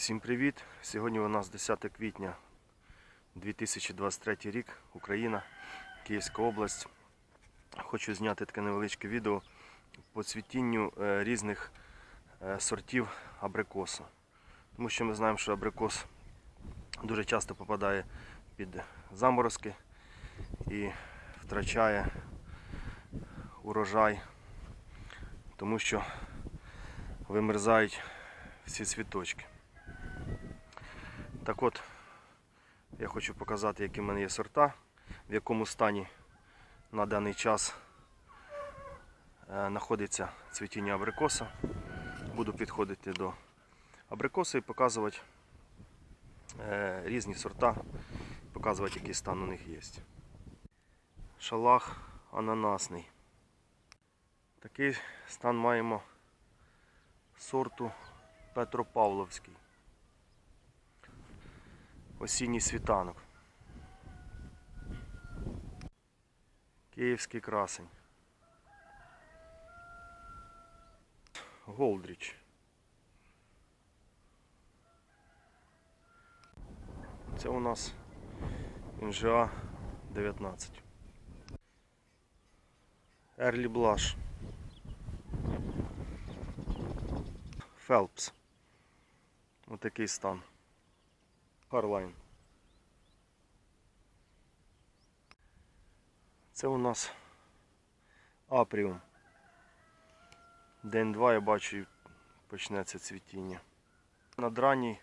Всім привіт! Сьогодні у нас 10 квітня 2023 рік, Україна, Київська область. Хочу зняти таке невеличке відео по цвітінню е, різних е, сортів абрикосу. Тому що ми знаємо, що абрикос дуже часто попадає під заморозки і втрачає урожай, тому що вимерзають всі цвіточки. Так от, я хочу показати, які в мене є сорта, в якому стані на даний час е, знаходиться цвітіння абрикоса. Буду підходити до абрикоса і показувати е, різні сорта, показувати, який стан у них є. Шалах ананасний. Такий стан маємо сорту Петропавловський. Осінній світанок. Київський красень. Голдріч. Це у нас НЖА 19. Ерлі Блаш. Фелпс. Отакий стан. Харлайн. Це у нас апріум. День-два я бачу почнеться цвітіння. На драній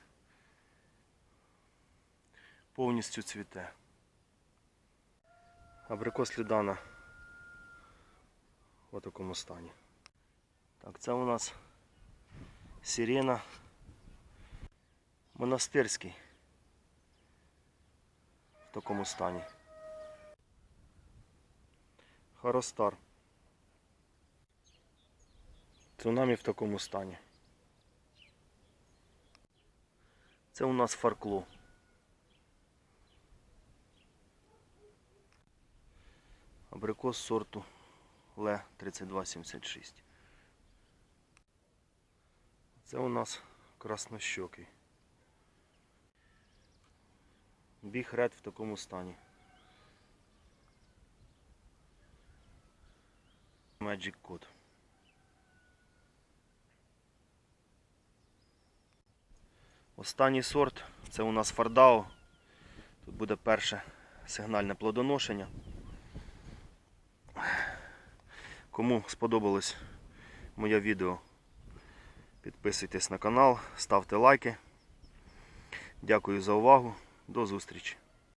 повністю цвіте. Абрикос Людана в такому стані. Так, це у нас сирена монастирський такому стані. Харостар. Цунамі в такому стані. Це у нас фаркло. Абрикос сорту Ле 3276. Це у нас краснощокий. Біг ред в такому стані. Magic Code. Останній сорт це у нас Фардао. Тут буде перше сигнальне плодоношення. Кому сподобалось моє відео, підписуйтесь на канал, ставте лайки. Дякую за увагу. До зустрічі!